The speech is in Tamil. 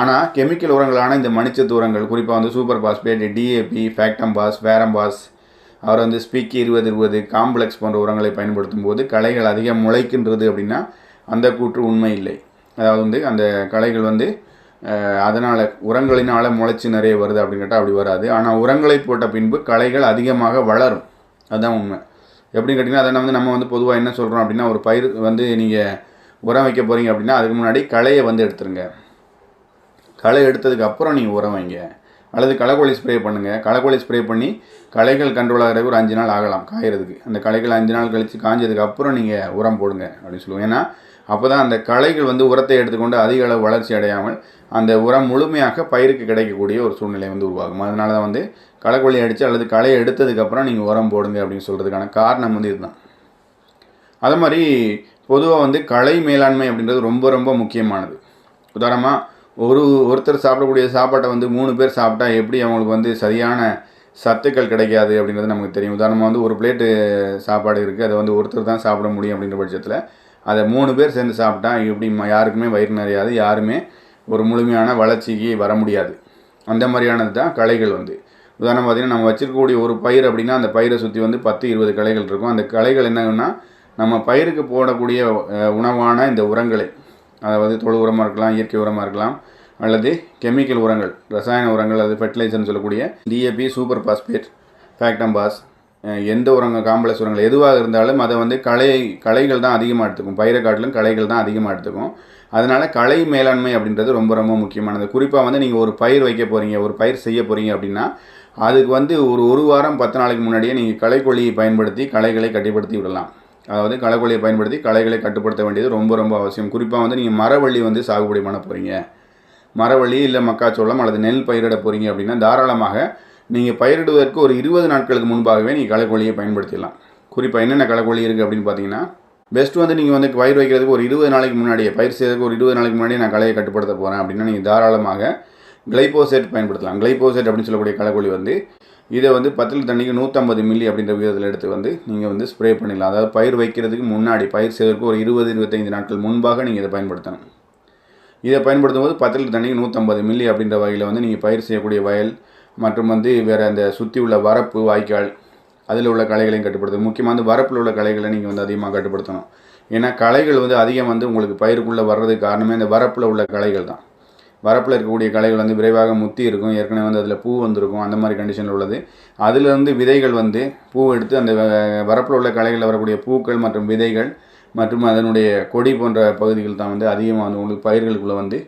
ஆனால் கெமிக்கல் உரங்களான இந்த மணிச்சத்து உரங்கள் குறிப்பாக வந்து சூப்பர் பாஸ்பேட் டிஏபி ஃபேக்டம்பாஸ் வேரம்பாஸ் அவர் வந்து ஸ்பீக்கி இருபது இருபது காம்ப்ளெக்ஸ் போன்ற உரங்களை பயன்படுத்தும் போது களைகள் அதிகம் முளைக்கின்றது அப்படின்னா அந்த கூற்று உண்மை இல்லை. அதாவது வந்து அந்த களைகள் வந்து அதனால் உரங்களினால் முளைச்சி நிறைய வருது அப்படின்னு கேட்டால் அப்படி வராது. ஆனால் உரங்களை போட்ட பின்பு களைகள் அதிகமாக வளரும். அதுதான் உண்மை. எப்படின்னு கேட்டிங்கன்னா அதை வந்து நம்ம வந்து பொதுவாக என்ன சொல்கிறோம் அப்படின்னா ஒரு பயிர் வந்து நீங்கள் உரம் வைக்க போகிறீங்க அப்படின்னா அதுக்கு முன்னாடி களையை வந்து எடுத்துருங்க. களை எடுத்ததுக்கு அப்புறம் நீங்கள் உரம் வைங்க. அல்லது களைக்கோழி ஸ்ப்ரே பண்ணுங்கள் களைக்கோழி ஸ்ப்ரே பண்ணி களைகள் கண்ட்ரோல் ஆகிறதுக்கு ஒரு அஞ்சு நாள் ஆகலாம் காயறதுக்கு. அந்த களைகள் அஞ்சு நாள் கழித்து காஞ்சதுக்கு அப்புறம் நீங்கள் உரம் போடுங்க அப்படின்னு சொல்லுவோம். ஏன்னா அப்போ தான் அந்த களைகள் வந்து உரத்தை எடுத்துக்கொண்டு அதிக அளவு வளர்ச்சி அடையாமல் அந்த உரம் முழுமையாக பயிருக்கு கிடைக்கக்கூடிய ஒரு சூழ்நிலை வந்து உருவாகும். அதனால தான் வந்து களைக்கொல்லி அடித்து அல்லது களையை எடுத்ததுக்கப்புறம் நீங்கள் உரம் போடுங்க அப்படின்னு சொல்கிறதுக்கான காரணம் வந்து இதுதான். அதே மாதிரி பொதுவாக வந்து களை மேலாண்மை அப்படின்றது ரொம்ப ரொம்ப முக்கியமானது. உதாரணமாக ஒரு ஒருத்தர் சாப்பிடக்கூடிய சாப்பாட்டை வந்து மூணு பேர் சாப்பிட்டா எப்படி அவங்களுக்கு வந்து சரியான சத்துக்கள் கிடைக்காது அப்படின்றது நமக்கு தெரியும். உதாரணமாக வந்து ஒரு பிளேட்டு சாப்பாடு இருக்குது அதை வந்து ஒருத்தர் தான் சாப்பிட முடியும் அப்படின்ற பட்சத்தில் அதை மூணு பேர் சேர்ந்து சாப்பிட்டா எப்படி யாருக்குமே வயிறு நிறையாது. யாருமே ஒரு முழுமையான வளர்ச்சிக்கு வர முடியாது. அந்த மாதிரியானது தான் களைகள் வந்து. உதாரணம் பார்த்திங்கன்னா நம்ம வச்சிருக்கக்கூடிய ஒரு பயிர் அப்படின்னா அந்த பயிரை சுற்றி வந்து பத்து இருபது களைகள் இருக்கும். அந்த களைகள் என்னன்னா நம்ம பயிருக்கு போடக்கூடிய உணவான இந்த உரங்களை அதாவது தொழு உரமாக இருக்கலாம் இயற்கை உரமாக இருக்கலாம் அல்லது கெமிக்கல் உரங்கள் ரசாயன உரங்கள் அது ஃபெர்டிலைசர்னு சொல்லக்கூடிய டிஏபி சூப்பர் பாஸ்பேட் ஃபேக்டம்பாஸ் எந்த உரங்கள் காம்ப்ளெக்ஸ் உரங்கள் எதுவாக இருந்தாலும் அதை வந்து களை களைகள் தான் அதிகமாக எடுத்துக்கும். பயிரை காட்டிலும் களைகள் தான் அதிகமாக எடுத்துக்கும். அதனால் களை மேலாண்மை அப்படின்றது ரொம்ப ரொம்ப முக்கியமானது. குறிப்பாக வந்து நீங்கள் ஒரு பயிர் வைக்க போகிறீங்க ஒரு பயிர் செய்ய போகிறீங்க அப்படின்னா அதுக்கு வந்து ஒரு ஒரு வாரம் பத்து நாளைக்கு முன்னாடியே நீங்கள் களைக்கொல்லியை பயன்படுத்தி களைகளை கட்டுப்படுத்தி விடலாம். அதாவது களைக்கொல்லியை பயன்படுத்தி களைகளை கட்டுப்படுத்த வேண்டியது ரொம்ப ரொம்ப அவசியம். குறிப்பாக வந்து நீங்கள் மரவள்ளி வந்து சாகுபடி பண்ண போகிறீங்க மரவள்ளி இல்லை மக்காச்சோளம் அல்லது நெல் பயிரிட போகிறீங்க அப்படின்னா தாராளமாக நீங்கள் பயிரிடுவதற்கு ஒரு இருபது நாட்களுக்கு முன்பாகவே நீங்கள் களைக்கொல்லியை பயன்படுத்திடலாம். குறிப்பாக என்னென்ன களைக்கொல்லி இருக்குது அப்படின்னு பார்த்தீங்கன்னா பெஸ்ட் வந்து நீங்கள் வந்து பயிர் வைக்கிறதுக்கு ஒரு இருபது நாளைக்கு முன்னாடியே பயிர் செய்கிறதுக்கு ஒரு இருபது நாளைக்கு முன்னாடியே நான் களையை கட்டுப்படுத்த போகிறேன் அப்படின்னா நீங்கள் தாராளமாக கிளைபோசேட் பயன்படுத்தலாம். கிளைபோசேட் அப்படின்னு சொல்லக்கூடிய களைக்கொல்லி வந்து இதை வந்து பத்து லிட்டர் தண்ணிக்கு நூற்றம்பது மில்லி அப்படின்ற விகிதத்தில் எடுத்து வந்து நீங்கள் வந்து ஸ்ப்ரே பண்ணிடலாம். அதாவது பயிர் வைக்கிறதுக்கு முன்னாடி பயிர் செய்வதற்கு ஒரு இருபது இருபத்தைந்து நாட்கள் முன்பாக நீங்கள் இதை பயன்படுத்தணும். இதை பயன்படுத்தும் போது பத்து லிட்டர் தண்ணிக்கு நூற்றம்பது மில்லி அப்படின்ற வகையில் வந்து நீங்கள் பயிர் செய்யக்கூடிய வயல் மற்றும் வந்து வேறு அந்த சுற்றி உள்ள வரப்பு வாய்க்கால் அதில் உள்ள களைகளையும் கட்டுப்படுத்தணும். முக்கியமாக வந்து வரப்பில் உள்ள களைகளை நீங்கள் வந்து அதிகமாக கட்டுப்படுத்தணும். ஏன்னா களைகள் வந்து அதிகம் வந்து உங்களுக்கு பயிருக்குள்ளே வர்றதுக்கு காரணமே இந்த வரப்பில் உள்ள களைகள் தான். வரப்பில் இருக்கக்கூடிய களைகள் வந்து விரைவாக முத்தி இருக்கும். ஏற்கனவே வந்து அதில் பூ வந்திருக்கும். அந்த மாதிரி கண்டிஷனில் உள்ளது. அதிலிருந்து விதைகள் வந்து பூ எடுத்து அந்த வ- வரப்பில் உள்ள களைகளில் வரக்கூடிய பூக்கள் மற்றும் விதைகள் மற்றும் அதனுடைய கொடி போன்ற பகுதிகள் தான் வந்து அதிகமாக வந்து உங்களுக்கு பயிர்களுக்குள்ளே வந்து